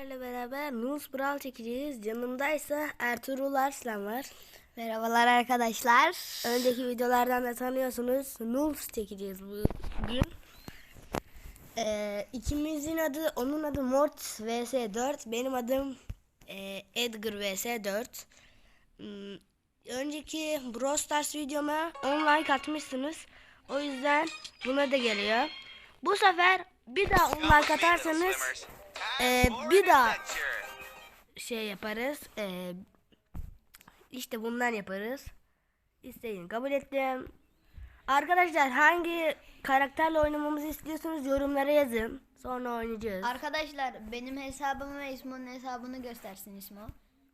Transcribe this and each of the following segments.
sizlerle beraber Nus Brawl çekeceğiz. Yanımdaysa Ertuğrul Arslan var. Merhabalar arkadaşlar. Önceki videolardan da tanıyorsunuz. Nus çekeceğiz bugün. Ee, ikimizin adı, onun adı Mort vs4. Benim adım e, Edgar vs4. Hmm, önceki Brawl Stars videoma 10 like atmışsınız. O yüzden buna da geliyor. Bu sefer bir daha 10 like atarsanız e, bir daha şey yaparız. E, işte bundan yaparız. İsteyin kabul ettim. Arkadaşlar hangi karakterle oynamamızı istiyorsanız yorumlara yazın. Sonra oynayacağız. Arkadaşlar benim hesabımı ve İsmo'nun hesabını göstersin İsmo.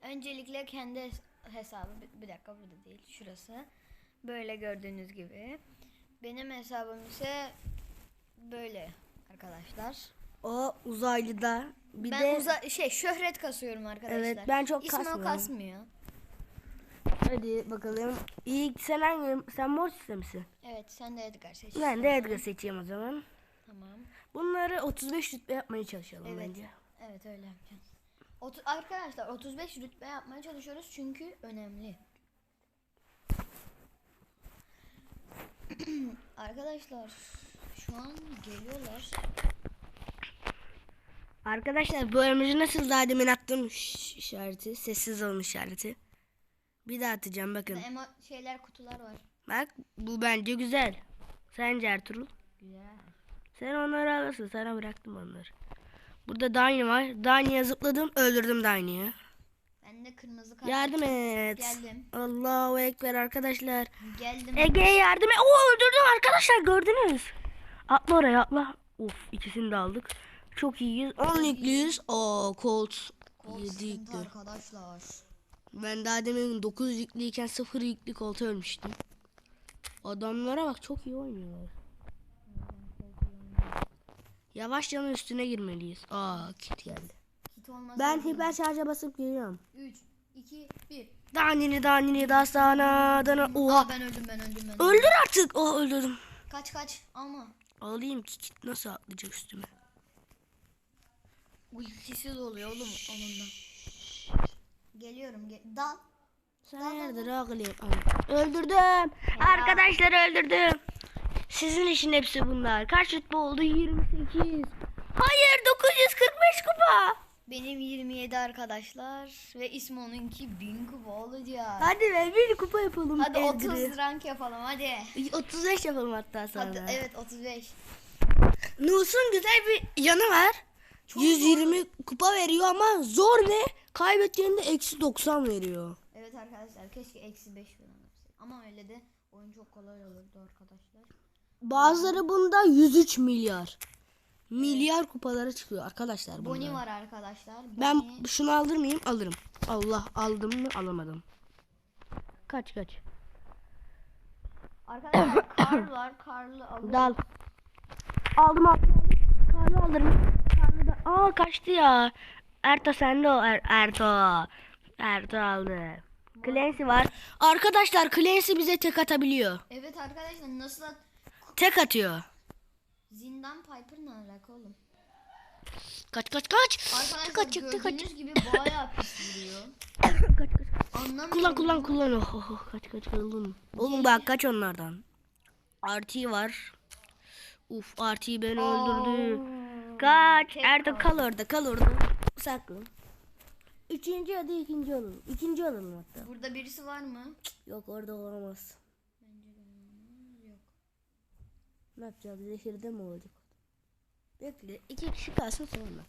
Öncelikle kendi hes- hesabı bir dakika burada değil şurası. Böyle gördüğünüz gibi. Benim hesabım ise böyle arkadaşlar. O uzaylıda. Bir ben de uza- şey şöhret kasıyorum arkadaşlar. Evet, ben çok kasmıyorum. kasmıyor. hadi bakalım. İlk sen hangi? Sen Mortis'te misin? Evet sen de Edgar seç. Ben de Edgar seçeyim o zaman. Tamam. Bunları 35 rütbe yapmaya çalışalım Evet. bence. Evet öyle yapacağız. Otu- arkadaşlar 35 rütbe yapmaya çalışıyoruz çünkü önemli. arkadaşlar şu an geliyorlar. Arkadaşlar bu emoji nasıl daha demin attım işareti. Sessiz olun işareti. Bir daha atacağım bakın. Emo şeyler kutular var. Bak bu bence güzel. Sence Ertuğrul? Güzel. Sen onları alırsın. Sana bıraktım onları. Burada Dani var. Dani'ye zıpladım. Öldürdüm Dani'yi. Ben de kırmızı kart. Yardım et. Geldim. Allahu Ekber arkadaşlar. Geldim. Ege'ye yardım et. Oo öldürdüm arkadaşlar gördünüz. Atla oraya atla. Of ikisini de aldık. Çok iyiyiz. 10 yüklüyüz. Oo Colt. Kol 7 sıkıntı yüklü. arkadaşlar. Ben daha demin 9 yüklüyken 0 yüklü Colt'a ölmüştüm. Adamlara bak çok iyi oynuyorlar. Yavaş yanın üstüne girmeliyiz. Aa kit geldi. Kit olmaz. Ben hiper şarja basıp geliyorum. 3 2 1. Danini danini dastana dana. Oha. Aa ben öldüm ben öldüm ben. öldüm. Öldür artık. Oh öldürdüm. Kaç kaç alma. Alayım ki kit nasıl atlayacak üstüme. Bu ikisi de oluyor oğlum onunla. Geliyorum. Ge dal. Sen hayırdır oğlum? Öldürdüm. Arkadaşlar öldürdüm. Sizin işin hepsi bunlar. Kaç rütbe oldu? 28. Hayır 945 kupa. Benim 27 arkadaşlar ve İsmo'nunki 1000 kupa olacak. Hadi be bir kupa yapalım. Hadi Ezgi'de. 30 rank yapalım hadi. 35 yapalım hatta sonra. Hadi evet 35. Nus'un güzel bir yanı var. 120 kupa veriyor ama zor ne? Kaybettiğinde eksi 90 veriyor. Evet arkadaşlar keşke eksi 5 falan. Ama öyle de oyun çok kolay olurdu arkadaşlar. Bazıları bunda 103 milyar. Milyar kupalara çıkıyor arkadaşlar. Boni var arkadaşlar. Ben Boni- şunu alır mıyım? Alırım. Allah aldım mı? Alamadım. Kaç kaç. Arkadaşlar kar var. Karlı alın. Dal. Aldım aldım. Karlı alırım. Aa kaçtı ya. Erto sende o. Er, Erto. Erto aldı. Clancy var. Arkadaşlar Clancy bize tek atabiliyor. Evet arkadaşlar nasıl at- Tek atıyor. Zindan Piper ne alaka oğlum? Kaç kaç kaç. Arkadaşlar atacak. gördüğünüz gibi bayağı pis vuruyor. Kaç kaç. Anlamıyorum. Kullan kullan kullan. Oh, oh, oh. Kaç kaç oğlum. Oğlum bak kaç onlardan. RT var. Uf RT beni öldürdü. Kaç. Erdo kal orada kal orada. Saklı. Üçüncü ya da ikinci olalım. İkinci olalım hatta. Burada birisi var mı? Yok orada olamaz. Yok. Ne yapacağız? Zehirde mi olacak? Bekle. iki kişi kalsın sonra.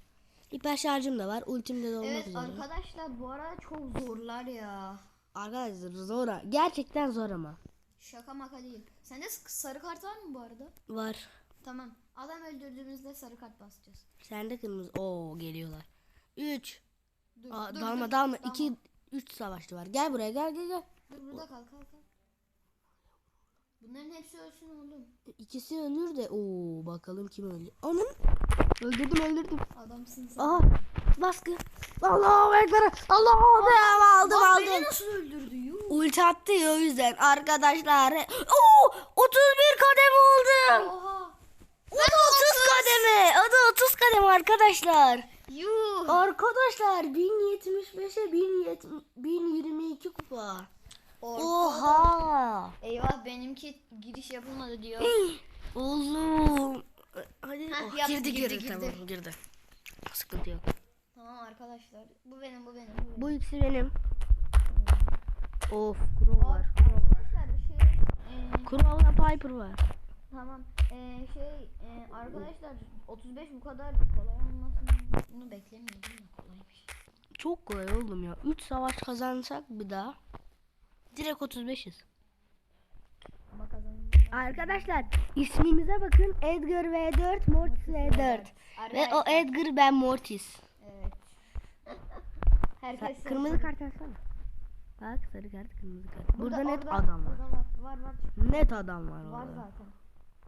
Hiper şarjım da var. Ultimde de olmak Evet üzere. arkadaşlar bu arada çok zorlar ya. Arkadaşlar zor. ha. Gerçekten zor ama. Şaka maka değil. Sende sarı kart var mı bu arada? Var. Tamam. Adam öldürdüğümüzde sarı kart basacağız. Sende kırmızı. Oo geliyorlar. 3. Dur, Aa, dur, dalma dur. dalma. 2 3 savaşçı var. Gel buraya gel gel gel. Dur burada kal kal kal. Bunların hepsi ölsün oğlum. İkisi ölür de. Oo bakalım kim öldü. Onun. Öldürdüm öldürdüm. Adamsın sen. Aha. Baskı. Allahu ekber. Allahu ekber. Aldım Lan aldım. Beni nasıl öldürdü yuh. Ulti attı ya o yüzden arkadaşlar. Oo 31 kademe oldu. Oha. O da 30 kademe. O da 30 kademe arkadaşlar. Yuh. Arkadaşlar 1075'e 1070 1022 kupa. Ortada. Oha. Eyvah benimki giriş yapılmadı diyor. Oğlum. Hadi. Heh, Oh, yaptı, girdi, girdi, girdi, girdi. tamam girdi. Sıkıntı yok. tamam arkadaşlar. Bu benim bu benim. Bu benim. Bu ikisi benim. Of, Crow var. Arkadaşlar şey e, Crow'la Piper var. Tamam e, şey e, arkadaşlar 35 bu kadar kolay olmasın. Bunu beklemiyordum da kolaymış. Çok kolay oğlum ya. 3 savaş kazansak bir daha. Direkt 35'iz. Ama. Arkadaşlar ismimize bakın. Edgar V4, Mortis V4. Ve o Edgar ben Mortis. Evet. Herkes Kırmızı kart alsana. Bak sarı kart, kırmızı kart. Burada, net orada- adam var. Orada var var var. Net adam var Var orada. zaten.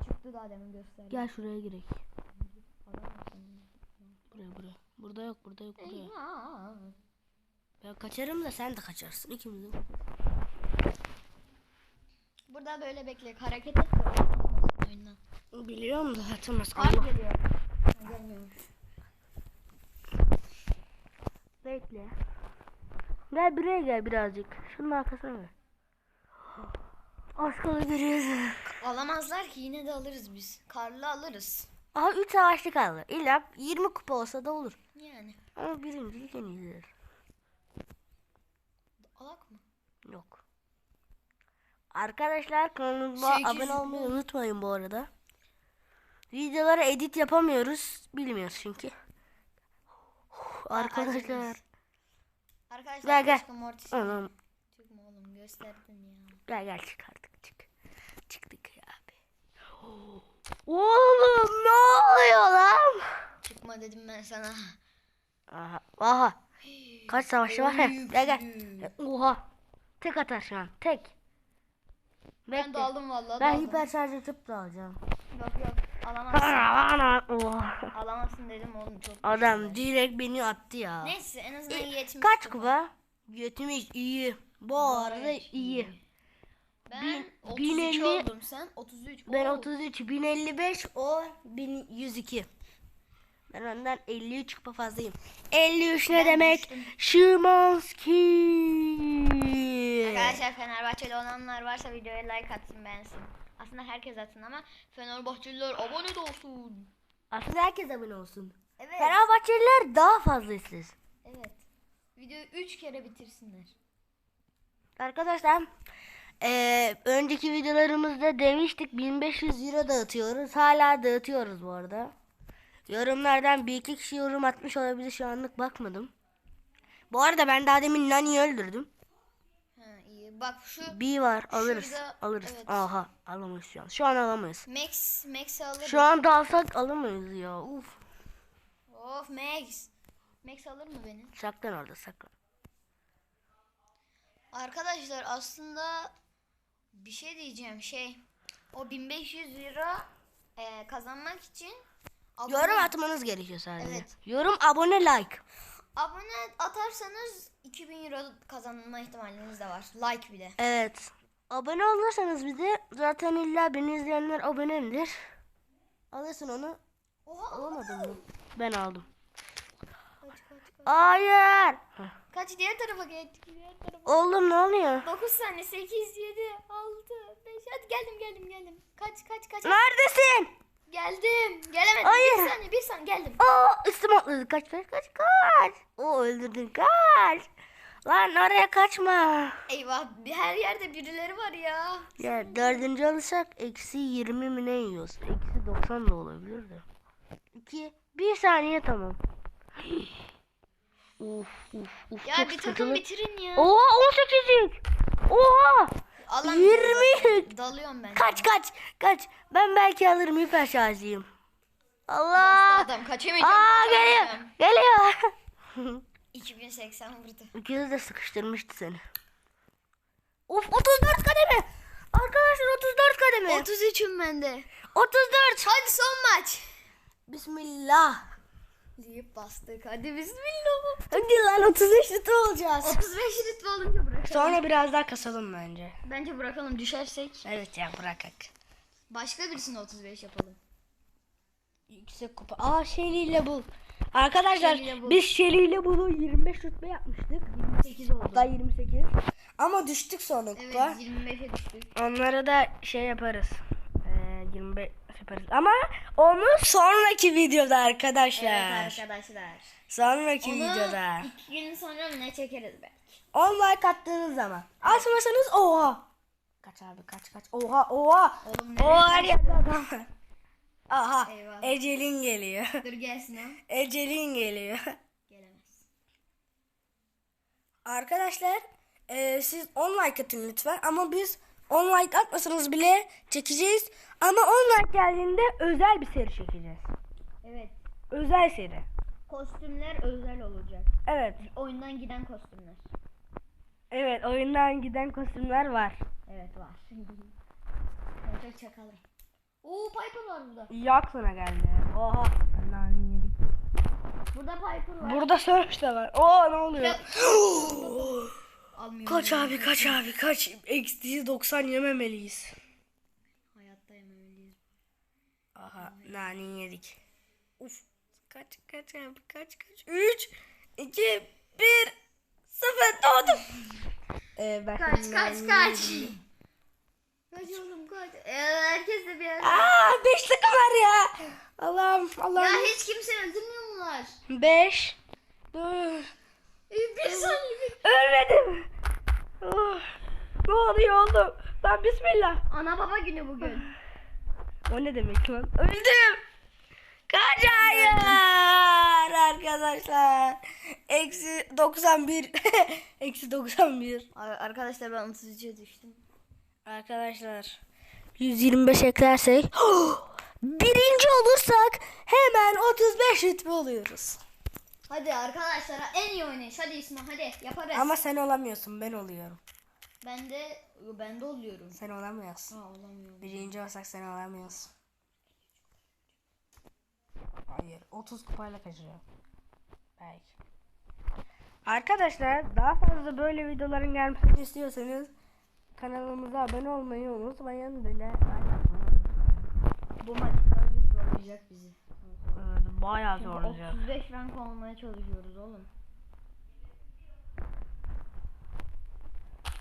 Çıktı daha demin gösterdi. Gel şuraya girek. Buraya buraya. Burada yok, burada yok, buraya. Eyvah. Ben kaçarım da sen de kaçarsın. İkimiz de. Burada böyle bekle. Hareket et. Oyundan. Biliyorum da hatırlamaz. Kar geliyor. Gelmiyormuş. Bekle. Gel buraya gel birazcık. Şunun arkasına gel. Aşkını görüyoruz. Alamazlar ki yine de alırız biz. Karlı alırız. Aha 3 savaşlı kaldı. İlla 20 kupa olsa da olur. Yani. Ama birincilik en iyidir. Alak mı? Yok. Arkadaşlar kanalıma Sekiz abone olmayı bin. unutmayın bu arada. Videolara edit yapamıyoruz. Bilmiyoruz çünkü. Arkadaşlar. Arkadaşlar Gel, gel. Anam. çıkma oğlum gösterdin ya. Gel gel çık artık çık. Çıktık ya abi. Oğlum ne oluyor lan? Çıkma dedim ben sana. Aha. Aha. Kaç savaşçı var? Gel gel. Oha. Tek atar şu an. Tek. Ben Bekle. de aldım vallahi. Ben daldım. hiper şarj atıp da alacağım. Yok yok alamazsın. Oha. alamazsın dedim oğlum çok. Adam direkt beni attı ya. Neyse en azından yetmiş. Kaç kupa? Yetmiş iyi. Bu arada Gayet iyi. Ben Bin- 33 1050 oldum sen 33. Ben Oo. 33, 1055, o 1102. Ben ondan 53 kupa fazlayım. 53 ne Ben demek? Şimanski. Arkadaşlar Fenerbahçeli olanlar varsa videoya like atsın beğensin. Aslında herkes atsın ama Fenerbahçeliler abone de olsun. Aslında herkes abone olsun. Evet. Fenerbahçeliler daha fazla istesin. Evet. Videoyu 3 kere bitirsinler. Arkadaşlar eee, önceki videolarımızda demiştik 1500 euro dağıtıyoruz. Hala dağıtıyoruz bu arada. Yorumlardan bir iki kişi yorum atmış olabilir şu anlık bakmadım. Bu arada ben daha demin Nani'yi öldürdüm. Ha iyi. Bak şu Bir var alırız. Şurada, alırız. evet. Aha alamayız şu an. Şu an alamayız. Max Max'i alırız. Şu an dalsak alamayız ya. Uf. Of Max. Max alır mı beni? Saklan orada saklan. Arkadaşlar aslında bir şey diyeceğim şey. O 1500 lira e, kazanmak için abone, Yorum atmanız gerekiyor sadece. Evet. Yorum, abone, like. abone atarsanız 2000 euro kazanma ihtimaliniz de var. Like bir de. Evet. Abone olursanız bize zaten illa beni izleyenler abonemdir. Alırsın onu. Oha Alamadın mı? Ben aldım. Hayır. Heh. Kaç diğer tarafa geçtik. Diğer tarafa. Oğlum ne oluyor? 9 saniye 8 7 6 5 hadi geldim geldim geldim. Kaç kaç kaç. Neredesin? Geldim. Gelemedim. Hayır. Bir saniye bir saniye geldim. Aa üstüme atladı. Kaç kaç kaç kaç. O öldürdün kaç. Lan oraya kaçma. Eyvah her yerde birileri var ya. Ya dördüncü alırsak eksi 20 mi ne yiyoruz? Eksi 90 da olabilir de. İki. Bir saniye tamam. Uf uf uf. Ya çok bir takım bitirin ya. Oha 18'lik. Oha. Alan 20'lik. Dalıyorum ben. Kaç kaç kaç. Ben belki alırım hiper şarjıyım. Allah. adam kaçamayacağım. Aa geliyor. Geliyor. 2080 vurdu. İkiniz de sıkıştırmıştı seni. Of 34 kademe. Arkadaşlar 34 kademe. 33'üm ben de. 34. Hadi son maç. Bismillah. Deyip bastık. Hadi bismillah. Hadi lan 35 litre olacağız. 35 litre olunca bırakalım. Sonra biraz daha kasalım bence. Bence bırakalım düşersek. Evet ya bırakak. Başka birisine 35 yapalım. Yüksek kupa. Aa şeyliyle bul. Arkadaşlar ile bu. biz Şeli ile bunu 25 rütbe yapmıştık. 28 oldu. Hatta 28. Ama düştük sonra Evet kupa. 25'e düştük. Onları da şey yaparız. Ee, 25 yaparız. Ama onu sonraki videoda arkadaşlar. Evet arkadaşlar. Sonraki Onu videoda. iki gün sonra ne çekeriz belki. 10 like attığınız zaman. Atmasanız oha. Kaç abi kaç kaç. Oha oha. Oğlum Oha her yerde adam. Aha. Eyvah. Ecelin geliyor. Dur gelsin o. Ecelin geliyor. Gelemez. Arkadaşlar e, siz 10 like atın lütfen ama biz 10 like atmasanız bile çekeceğiz. Ama 10 like geldiğinde özel bir seri çekeceğiz. Evet. Özel seri. Kostümler özel olacak. Evet. Oyundan giden kostümler. Evet oyundan giden kostümler var. Evet var. çok çakalım. Oo Piper var burada. Yak sana geldi. Oha. Allah'ın yedik. Burada Piper var. Burada Surge de var. Oo ne oluyor? almıyorum. Kaç abi kaç abi kaç. Eksi 90 yememeliyiz. Hayatta yememeliyiz. Aha nane yedik. Uf kaç kaç abi kaç kaç. 3 2 1 0 doğdum. ee, ben kaç kaç kaç. kaç. Kaç oğlum kaç. Ee, herkes de bir yerde. Aa 5 dakika var ya. Allah'ım Allah'ım. Ya hiç kimse öldürmüyor mular? 5 4 bir saniye. Ölmedim. Oh, ne oluyor oğlum? Lan bismillah. Ana baba günü bugün. O ne demek lan? Öldüm. Kaç hayır arkadaşlar. Eksi 91. Eksi 91. Arkadaşlar ben 33'e düştüm. Arkadaşlar 125 eklersek birinci olursak hemen 35 rütbe oluyoruz. Hadi arkadaşlara en iyi oynayış. Hadi İsmail hadi yaparız. Ama sen olamıyorsun ben oluyorum. Ben de ben de oluyorum. Sen olamıyorsun. Ha olamıyorum. Birinci olsak sen olamıyorsun. Hayır 30 kupayla kaçırıyor. Belki. Arkadaşlar daha fazla böyle videoların gelmesini istiyorsanız kanalımıza abone olmayı unutmayın. Atmayı Bu maç birazcık zorlayacak bizi. Bayağı zor olacak. 35 rank olmaya çalışıyoruz oğlum.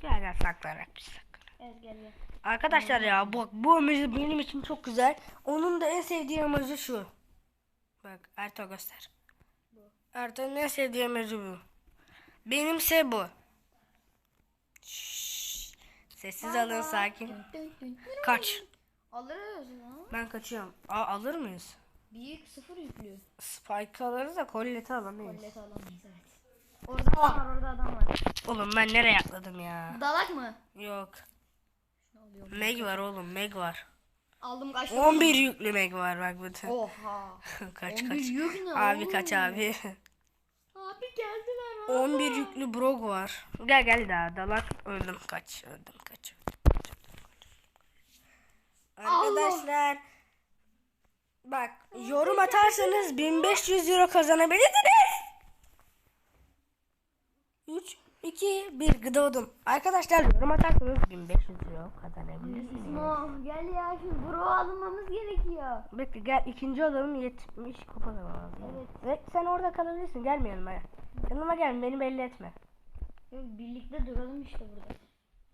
Gel gel saklanarak bir saklan. Evet gel gel. Arkadaşlar ya bak bu emoji benim için çok güzel. Onun da en sevdiği emoji şu. Bak Erto göster. Erto'nun en sevdiği emoji bu. Benimse bu. Şşş. Sessiz alın sakin. Kaç. Alırız lan. Ben kaçıyorum. Aa, alır mıyız? Büyük sıfır yüklü. Spike alırız da kolleti alamayız. Kollet alamayız evet. Orada adam var orada adam var. Oğlum ben nereye atladım ya? Dalak mı? Yok. Meg var oğlum Meg var. Aldım kaçtım. 11 yüklü Meg var bak bütün. Oha. kaç 11 kaç. yük ne Abi oğlum? kaç abi. Abi geldiler abi. 11 yüklü brog var. Gel gel daha dalak öldüm kaç öldüm kaç. Arkadaşlar bak yorum atarsanız 1500 euro kazanabilirsiniz. 3 2 1 doğdum. Arkadaşlar yorum atarsanız 1500 euro kazanabilirsiniz. İsmo gel ya şu bro almamız gerekiyor. Bekle gel ikinci olalım 70 kupa lazım. Evet. Ve sen orada kalabilirsin gelme yanıma. Yanıma gel beni belli etme. Yok, birlikte duralım işte burada.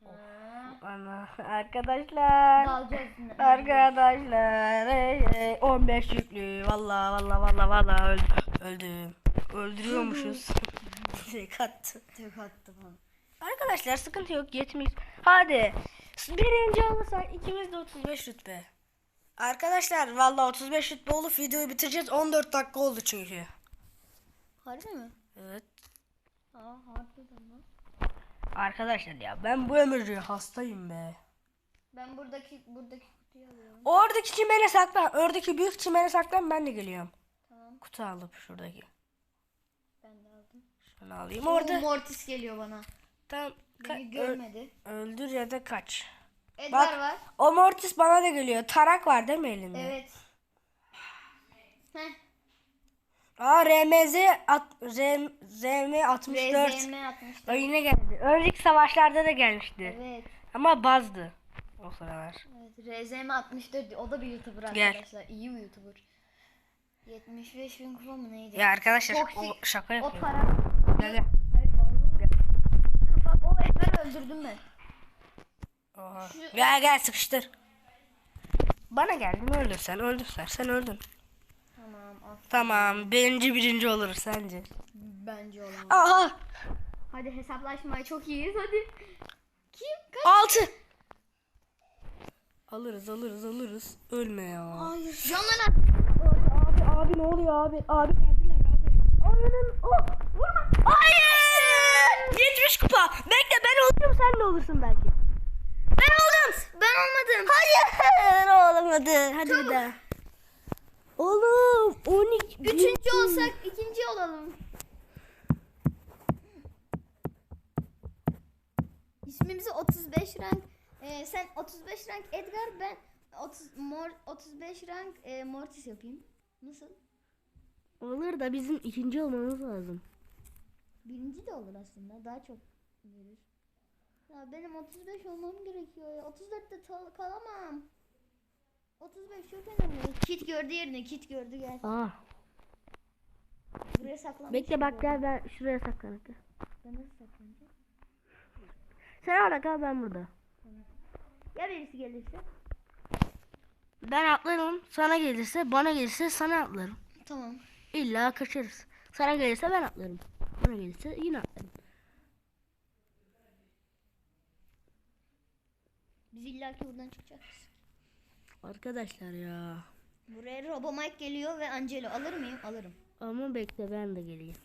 Ha. Ana arkadaşlar. Dalacağız. Arkadaşlar ey, ey, 15 yüklü valla valla valla valla öldüm. öldüm. Öldürüyormuşuz. Tek attı. Tek attı. Arkadaşlar sıkıntı yok 70. Hadi. Birinci olursak ikimiz de 35 rütbe. Arkadaşlar valla 35 rütbe olup videoyu bitireceğiz. 14 dakika oldu çünkü. Harbi mi? Evet. Aa harbiden lan. Arkadaşlar ya ben bu emojiye hastayım be. Ben buradaki buradaki. Oradaki çimene saklan. Oradaki büyük çimene saklan ben de geliyorum. Tamam. Kutu alıp şuradaki. Ben de aldım. Şunu alayım Orada. Mortis geliyor bana. Tam Beni görmedi. öldür ya da kaç. Edgar Bak var. o Mortis bana da geliyor. Tarak var değil mi elinde? Evet. Heh. Aa RMZ at, RM, RM 64. RZM atmıştı. O yine geldi. Önceki savaşlarda da gelmişti. Evet. Ama bazdı. O sıralar. Evet. RZM 64. O da bir YouTuber Gel. arkadaşlar. İyi bir YouTuber. 75 bin kupa mı neydi? Ya arkadaşlar Toksik. o şaka o yapıyor. para. Gel gel. Hayır vallahi. Bak o Edgar'ı öldürdüm ben. Oha. Gel gel sıkıştır. Bana geldin öldür sen öldür sen sen öldün. Tamam af. Tamam birinci birinci oluruz sence. Bence olamaz. Aha Hadi hesaplaşmaya çok iyiyiz hadi. Kim? Kaç? altı. Alırız alırız alırız. Ölme ya. Hayır. Canlan at. Abi abi ne oluyor abi? Abi geldiler abi. Aynen. Oh, vurma. Hayır. 70 kupa. Bekle ben olurum sen de olursun belki. Ben oldum. Ben olmadım. Hayır olamadı. Hadi bir daha. Oğlum 12. Üçüncü olsak ikinci olalım. İsmimizi 35 rank e, sen 35 rank Edgar ben 30 mor 35 rank e, Mortis yapayım. Nasıl? Olur da bizim ikinci olmamız lazım. Birinci de olur aslında. Daha çok verir. Ya benim 35 olmam gerekiyor ya. 34'te tal- kalamam. 35 çok önemli. Kit gördü yerine kit gördü gel. Aa. Buraya saklanmış. Bekle bak gel ben şuraya saklanıp. gel. Ben nasıl saklanacağım? Sen orada kal ben burada. Ya birisi gelirse? Ben atlarım. Sana gelirse bana gelirse sana atlarım. Tamam. İlla kaçarız. Sana gelirse ben atlarım. Bana gelirse yine atlarım. Biz illaki buradan çıkacağız. Arkadaşlar ya. Buraya Robomike geliyor ve Angelo. Alır mıyım? Alırım. Ama bekle ben de geleyim.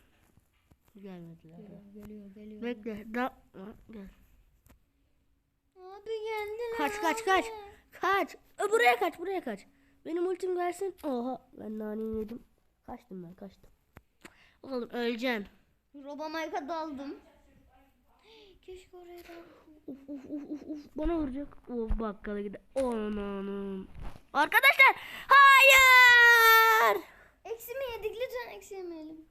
Gelmediler. daha. Geliyor geliyor. Bekle. Da gel. Abi geldiler. Kaç kaç kaç. Kaç. Ö, buraya kaç buraya kaç. Benim ultim gelsin. Oha ben naneyi yedim. Kaçtım ben kaçtım. Oğlum öleceksin. Robomike'a daldım. Keşke oraya daldım. Uf uf uf uf uf bana vuracak. Of bakkala gider. Ananım. Arkadaşlar hayır. Eksi mi yedik? Lütfen eksi yemeyelim.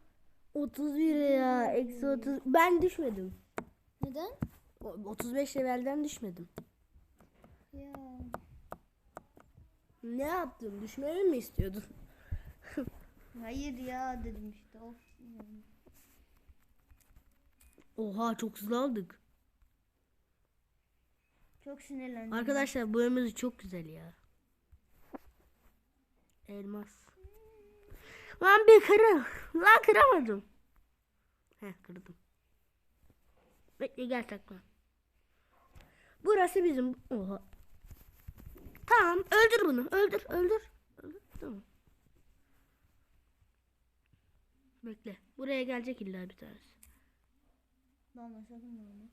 31 ya. Eksi 30. Ben düşmedim. Neden? O- 35 levelden düşmedim. Ya. Ne yaptın? Düşmeyi mi istiyordun? Hayır ya dedim işte. Of. Oha çok hızlı aldık. Çok sinirlendim. Arkadaşlar bu önümüz çok güzel ya. Elmas. Lan bir kırın. Lan kıramadım. Heh kırdım. Bekle gel saklan. Burası bizim. Oha. Tamam öldür bunu. Öldür öldür. öldür. Tamam. Bekle. Buraya gelecek illa bir tanesi. Dalma sakın dalma.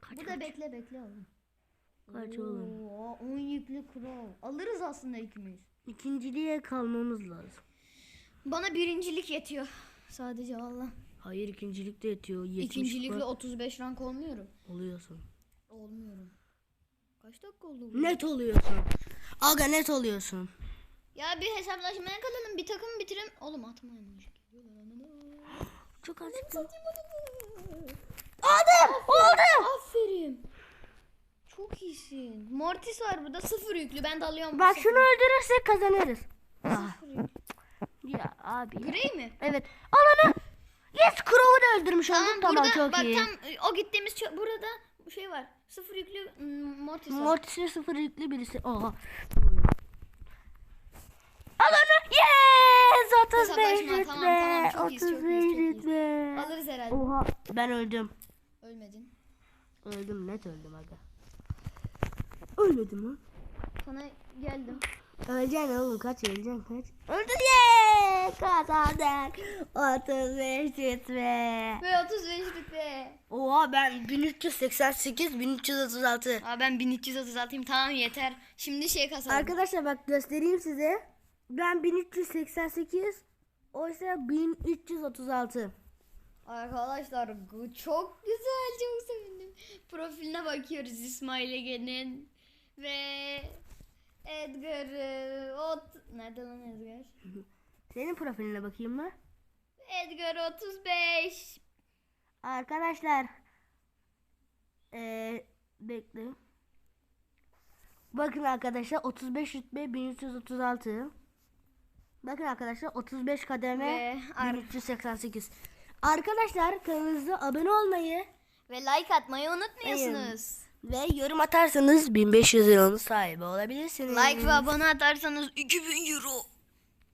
Kaç, Bu kaç. da bekle bekle oğlum. Kaç oğlum. Oo, 10 yüklü kral. Alırız aslında ikimiz. İkinciliğe kalmamız lazım. Bana birincilik yetiyor. Sadece valla. Hayır ikincilik de yetiyor. 70 İkincilikle kupa 35 rank olmuyorum. oluyorsun. Olmuyorum. Kaç dakika oldu bu? Net oluyorsun. Aga net oluyorsun. Ya bir hesaplaşmaya kalalım. Bir takım bitirim. Oğlum atma emoji. Çok az. Adam oldu. Aferin. Çok iyisin. Mortis var burada sıfır yüklü. Ben de alıyorum. Bak sıfır şunu öldürürsek kazanırız. Ah, ya abi. Grey mi? Evet. Al onu. Yes Crow'u da öldürmüş olduk. Tamam, burada çok bak iyi. tam o gittiğimiz çö- burada bu şey var. Sıfır yüklü mm, Mortis var. Mortis'e sıfır yüklü birisi. Oha. Al onu. Yes. 35 Hesaplaşma, rütbe. tamam, tamam, çok iyiyiz, çok 35 iyiyiz, çok iyiyiz. rütbe. Alırız herhalde. Oha. Ben öldüm. Ölmedin. Öldüm net öldüm aga. Ölmedim lan. Sana geldim. Öleceksin oğlum kaç öleceksin kaç. Öldün ye kazandın. 35 rütbe. Ve 35 rütbe. Oha ben 1388 1336. Aa ben 1336'yım tamam yeter. Şimdi şey kasalım. Arkadaşlar bak göstereyim size. Ben 1388 oysa 1336. Arkadaşlar çok güzel çok sevindim. Profiline bakıyoruz İsmail Ege'nin ve Edgar ot nerede lan Edgar? Senin profiline bakayım mı? Edgar 35. Arkadaşlar ee, bekle. Bakın arkadaşlar 35 rütbe 1336. Bakın arkadaşlar 35 kademe Ve ar- 1388. Arkadaşlar kanalımıza abone olmayı Ve like atmayı unutmuyorsunuz. Ve yorum atarsanız 1500 liranın sahibi olabilirsiniz. Like ve abone atarsanız 2000 euro.